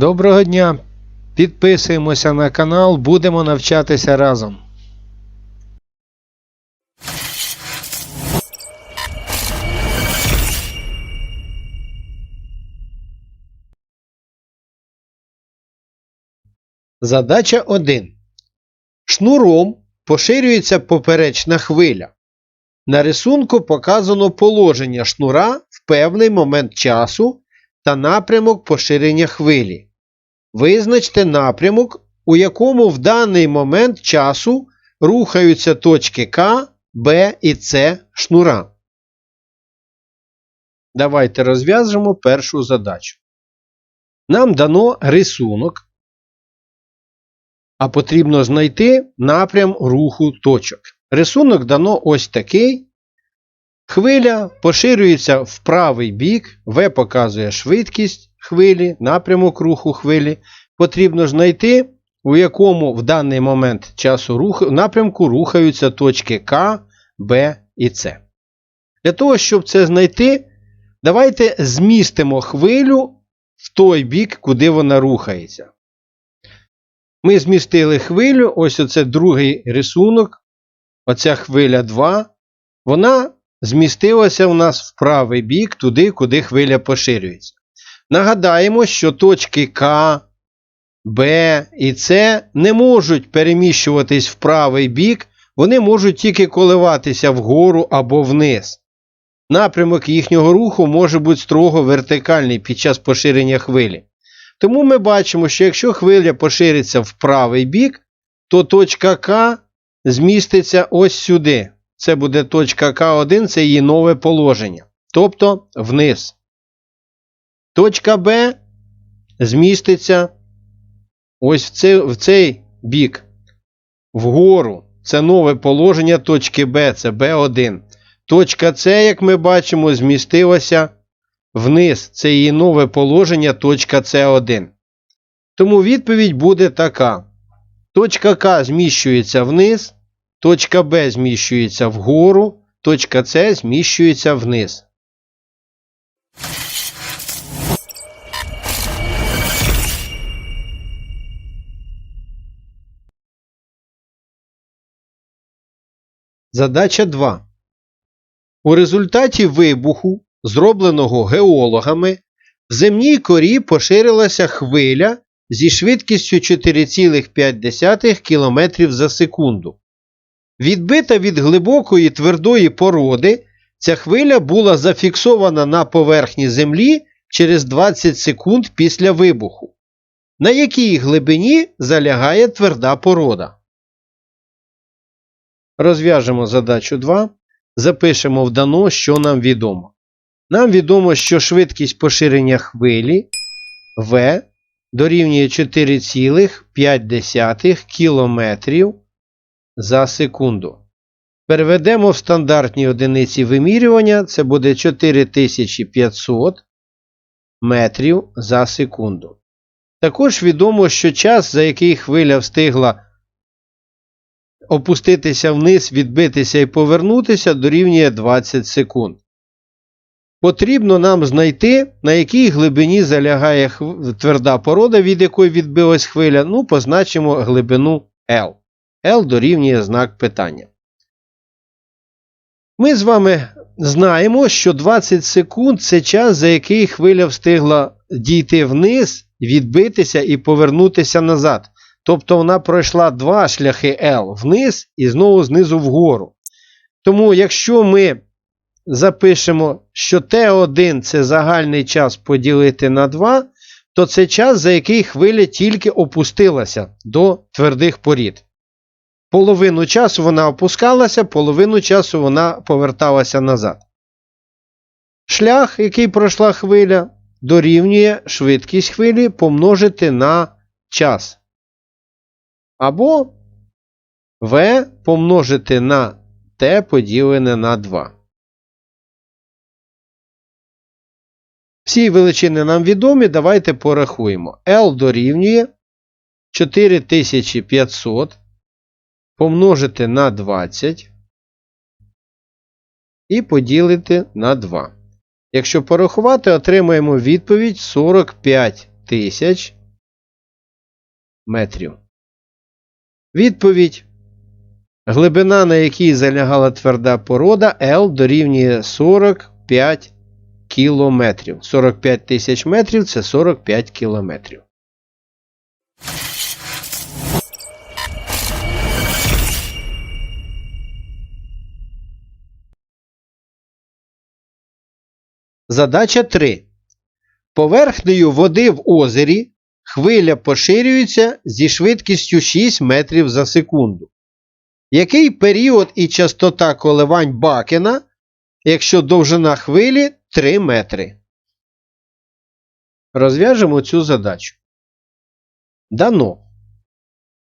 Доброго дня! Підписуємося на канал, будемо навчатися разом. Задача 1. Шнуром поширюється поперечна хвиля. На рисунку показано положення шнура в певний момент часу та напрямок поширення хвилі. Визначте напрямок, у якому в даний момент часу рухаються точки К, Б і С шнура. Давайте розв'яжемо першу задачу. Нам дано рисунок, а потрібно знайти напрям руху точок. Рисунок дано ось такий. Хвиля поширюється в правий бік, В показує швидкість хвилі, напрямок руху хвилі. Потрібно знайти, у якому в даний момент часу руху, напрямку рухаються точки К, Б і С. Для того, щоб це знайти, давайте змістимо хвилю в той бік, куди вона рухається. Ми змістили хвилю, ось оце другий рисунок. Оця хвиля 2. Вона змістилася у нас в правий бік, туди, куди хвиля поширюється. Нагадаємо, що точки К, Б і С не можуть переміщуватись в правий бік, вони можуть тільки коливатися вгору або вниз. Напрямок їхнього руху може бути строго вертикальний під час поширення хвилі. Тому ми бачимо, що якщо хвиля пошириться в правий бік, то точка К зміститься ось сюди. Це буде точка К1, це її нове положення. Тобто вниз. Точка Б зміститься ось в цей, в цей бік. Вгору. Це нове положення точки Б, це Б1. Точка С, як ми бачимо, змістилася вниз. Це її нове положення точка С1. Тому відповідь буде така. Точка К зміщується вниз, точка Б зміщується вгору, точка С зміщується вниз. Задача 2. У результаті вибуху, зробленого геологами, в земній корі поширилася хвиля зі швидкістю 4,5 км за секунду. Відбита від глибокої твердої породи, ця хвиля була зафіксована на поверхні землі через 20 секунд після вибуху. На якій глибині залягає тверда порода? Розв'яжемо задачу 2. Запишемо в дано, що нам відомо. Нам відомо, що швидкість поширення хвилі V дорівнює 4,5 км за секунду. Переведемо в стандартні одиниці вимірювання, це буде 4500 метрів за секунду. Також відомо, що час, за який хвиля встигла опуститися вниз, відбитися і повернутися, дорівнює 20 секунд. Потрібно нам знайти, на якій глибині залягає тверда порода, від якої відбилась хвиля. Ну, позначимо глибину L. L дорівнює знак питання. Ми з вами знаємо, що 20 секунд це час, за який хвиля встигла дійти вниз, відбитися і повернутися назад. Тобто вона пройшла два шляхи L вниз і знову знизу вгору. Тому, якщо ми запишемо, що T1 це загальний час поділити на 2, то це час, за який хвиля тільки опустилася до твердих порід. Половину часу вона опускалася, половину часу вона поверталася назад. Шлях, який пройшла хвиля, дорівнює швидкість хвилі помножити на час. Або v помножити на t поділене на 2. Всі величини нам відомі, давайте порахуємо. L дорівнює 4500 помножити на 20 і поділити на 2. Якщо порахувати, отримаємо відповідь 45 тисяч метрів. Відповідь. Глибина, на якій залягала тверда порода L дорівнює 45 кілометрів. 45 тисяч метрів це 45 кілометрів. Задача 3. Поверхнею води в озері хвиля поширюється зі швидкістю 6 метрів за секунду. Який період і частота коливань Бакена, якщо довжина хвилі 3 метри? Розв'яжемо цю задачу. Дано.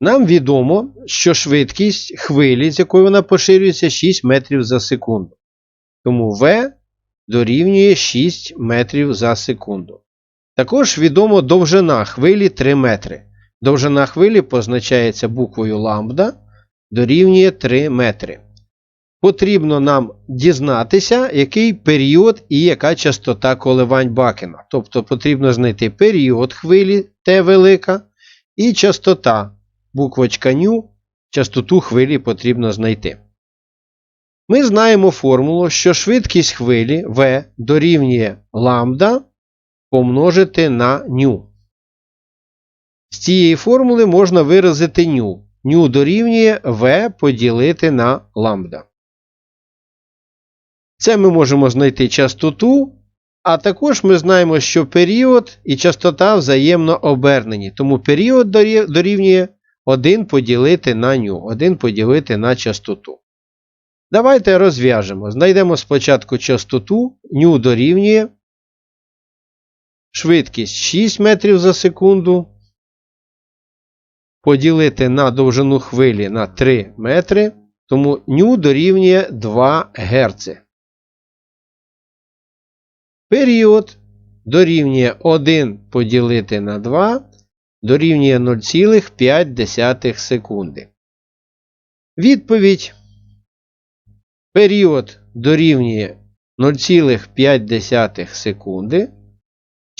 Нам відомо, що швидкість хвилі, з якою вона поширюється 6 метрів за секунду. Тому V дорівнює 6 метрів за секунду. Також відомо довжина хвилі 3 метри. Довжина хвилі позначається буквою ламбда дорівнює 3 метри. Потрібно нам дізнатися, який період і яка частота коливань Бакена. Тобто потрібно знайти період хвилі Т велика і частота буквочка ню, частоту хвилі потрібно знайти. Ми знаємо формулу, що швидкість хвилі v дорівнює ламбда помножити на ню. З цієї формули можна виразити ню. Ню дорівнює v поділити на ламбда. Це ми можемо знайти частоту, а також ми знаємо, що період і частота взаємно обернені. Тому період дорівнює 1 поділити на ню, 1 поділити на частоту. Давайте розв'яжемо. Знайдемо спочатку частоту, ню дорівнює. Швидкість 6 метрів за секунду. Поділити на довжину хвилі на 3 метри. Тому ню дорівнює 2 Гц. Період дорівнює 1 поділити на 2 дорівнює 0,5 секунди. Відповідь. Період дорівнює 0,5 секунди.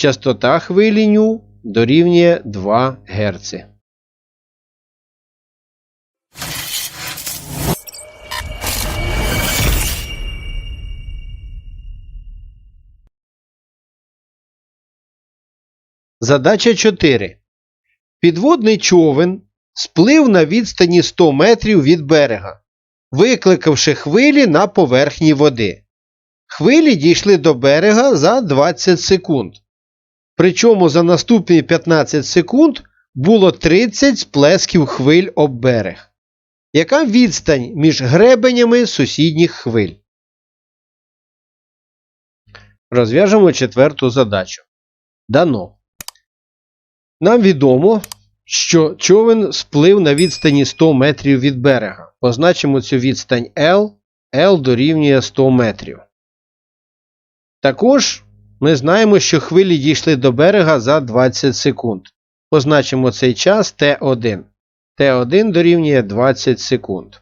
Частота хвилі ню дорівнює 2 Гц. Задача 4. Підводний човен сплив на відстані 100 метрів від берега, викликавши хвилі на поверхні води. Хвилі дійшли до берега за 20 секунд. Причому за наступні 15 секунд було 30 сплесків хвиль об берег. Яка відстань між гребенями сусідніх хвиль? Розв'яжемо четверту задачу. Дано. Нам відомо, що човен сплив на відстані 100 метрів від берега. Позначимо цю відстань L. L дорівнює 100 метрів. Також ми знаємо, що хвилі дійшли до берега за 20 секунд. Позначимо цей час T1. T1 дорівнює 20 секунд.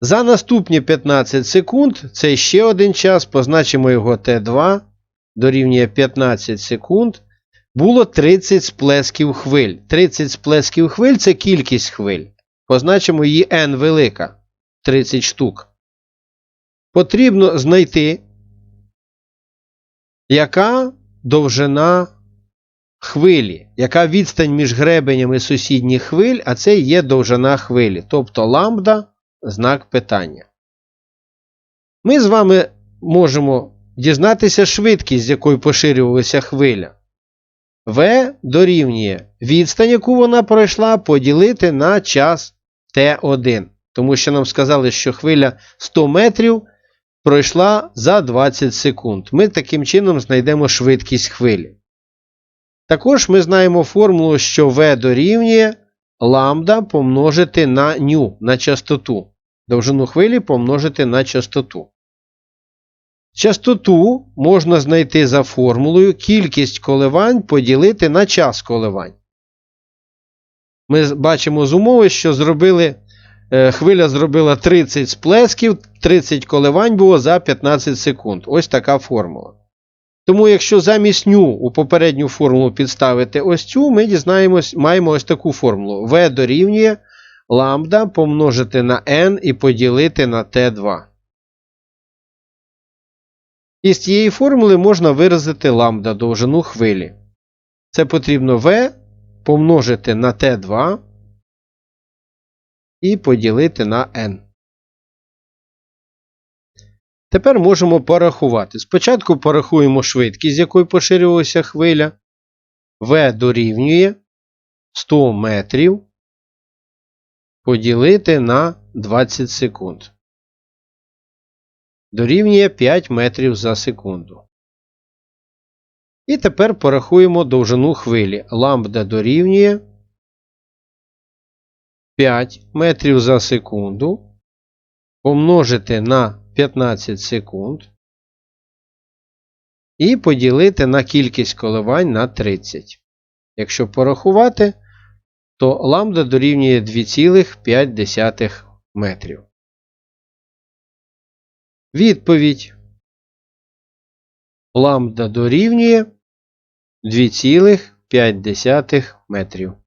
За наступні 15 секунд це ще один час, позначимо його T2 дорівнює 15 секунд. Було 30 сплесків хвиль. 30 сплесків хвиль це кількість хвиль. Позначимо її n велика. 30 штук. Потрібно знайти, яка довжина хвилі, яка відстань між гребенями сусідніх хвиль, а це є довжина хвилі. Тобто ламбда знак питання. Ми з вами можемо дізнатися швидкість, з якою поширювалася хвиля. В дорівнює відстань, яку вона пройшла, поділити на час Т1. Тому що нам сказали, що хвиля 100 метрів пройшла за 20 секунд. Ми таким чином знайдемо швидкість хвилі. Також ми знаємо формулу, що В дорівнює ламбда помножити на ню на частоту. Довжину хвилі помножити на частоту. Частоту можна знайти за формулою кількість коливань поділити на час коливань. Ми бачимо з умови, що зробили, хвиля зробила 30 сплесків, 30 коливань було за 15 секунд. Ось така формула. Тому, якщо замість ню у попередню формулу підставити ось цю, ми дізнаємось, маємо ось таку формулу. В дорівнює ламбда помножити на n і поділити на t2. Із цієї формули можна виразити ламбда довжину хвилі. Це потрібно v помножити на t2 і поділити на n. Тепер можемо порахувати. Спочатку порахуємо швидкість, з якою поширювалася хвиля. v дорівнює 100 метрів поділити на 20 секунд. Дорівнює 5 метрів за секунду. І тепер порахуємо довжину хвилі. Ламбда дорівнює 5 метрів за секунду. Помножити на 15 секунд. І поділити на кількість коливань на 30. Якщо порахувати, то ламбда дорівнює 2,5 метрів. Відповідь. Ламбда дорівнює 2,5 метрів.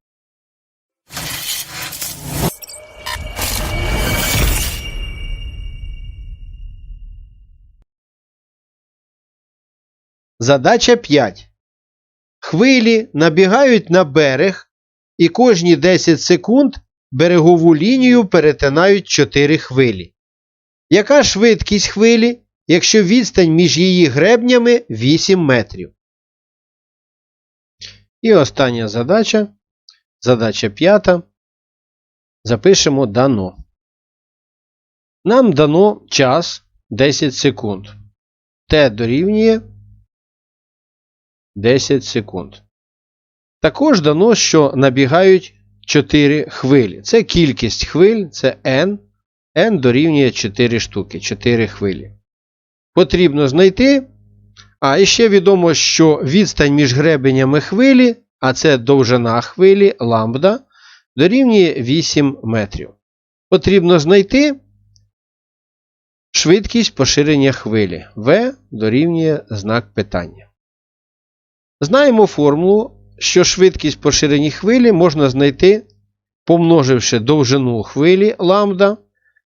Задача 5. Хвилі набігають на берег і кожні 10 секунд берегову лінію перетинають 4 хвилі. Яка швидкість хвилі, якщо відстань між її гребнями 8 метрів? І остання задача. Задача п'ята. Запишемо дано. Нам дано час 10 секунд. Т дорівнює 10 секунд. Також дано, що набігають 4 хвилі. Це кількість хвиль, це n. n дорівнює 4 штуки, 4 хвилі. Потрібно знайти. А ще відомо, що відстань між гребенями хвилі, а це довжина хвилі ламбда, дорівнює 8 метрів. Потрібно знайти швидкість поширення хвилі. V дорівнює знак питання. Знаємо формулу, що швидкість поширення хвилі можна знайти, помноживши довжину хвилі ламбда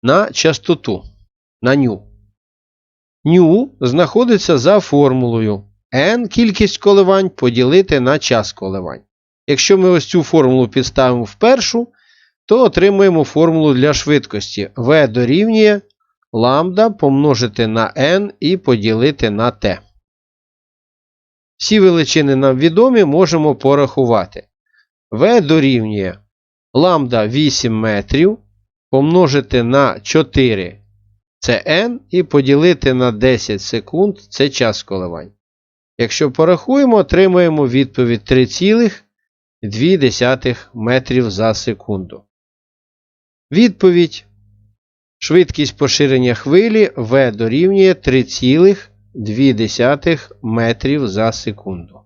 на частоту на ню. Ню знаходиться за формулою n кількість коливань поділити на час коливань. Якщо ми ось цю формулу підставимо в першу, то отримуємо формулу для швидкості v дорівнює ламбда помножити на n і поділити на t. Всі величини нам відомі, можемо порахувати. v дорівнює ламбда 8 метрів помножити на 4 це n, і поділити на 10 секунд це час коливань. Якщо порахуємо, отримаємо відповідь 3,2 метрів за секунду. Відповідь. Швидкість поширення хвилі v дорівнює 3,2 метрів за секунду.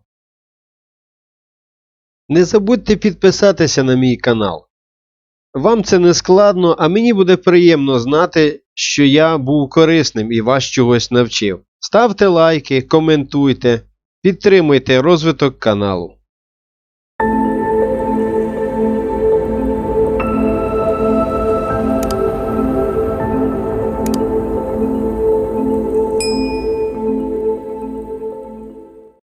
Не забудьте підписатися на мій канал. Вам це не складно, а мені буде приємно знати, що я був корисним і вас чогось навчив. Ставте лайки, коментуйте, підтримуйте розвиток каналу.